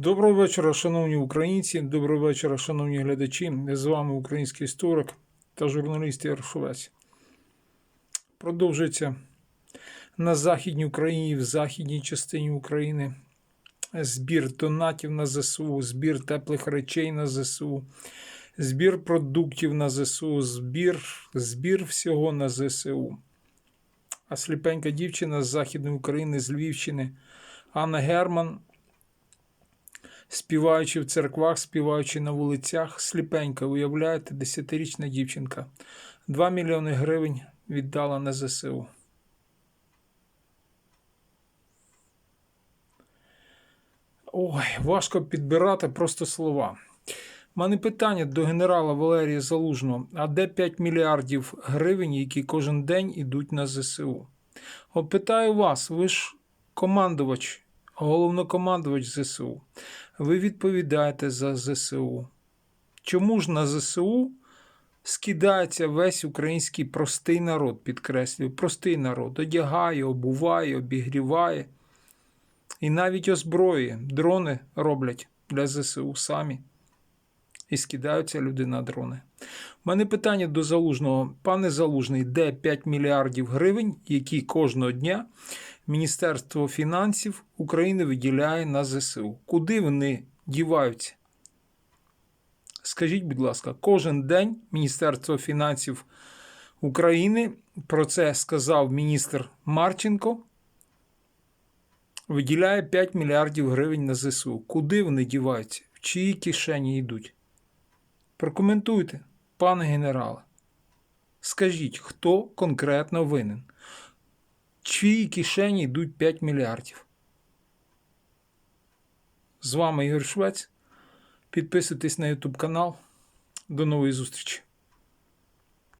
Доброго вечора, шановні українці. Доброго вечора, шановні глядачі. З вами український історик та журналіст Яршовець. Продовжується на Західній Україні, в західній частині України. Збір донатів на ЗСУ, збір теплих речей на ЗСУ, збір продуктів на ЗСУ, збір, збір всього на ЗСУ. А сліпенька дівчина з Західної України, з Львівщини, Анна Герман, співаючи в церквах, співаючи на вулицях, сліпенька, уявляєте, десятирічна дівчинка. 2 мільйони гривень віддала на ЗСУ. Ой, важко підбирати просто слова. У мене питання до генерала Валерія Залужного: а де 5 мільярдів гривень, які кожен день ідуть на ЗСУ? От питаю вас, ви ж командувач, головнокомандувач ЗСУ. Ви відповідаєте за ЗСУ. Чому ж на ЗСУ скидається весь український простий народ, підкреслюю, простий народ, одягає, обуває, обігріває і навіть озброює. Дрони роблять для ЗСУ самі. І скидаються люди на дрони. У мене питання до залужного. Пане залужний, де 5 мільярдів гривень, які кожного дня Міністерство фінансів України виділяє на ЗСУ? Куди вони діваються? Скажіть, будь ласка, кожен день Міністерство фінансів України, про це сказав міністр Марченко, виділяє 5 мільярдів гривень на ЗСУ. Куди вони діваються? В чиї кишені йдуть? Прокоментуйте, пане генерале. Скажіть, хто конкретно винен? Чиї кишені йдуть 5 мільярдів? З вами Ігор Швець. Підписуйтесь на YouTube канал. До нової зустрічі!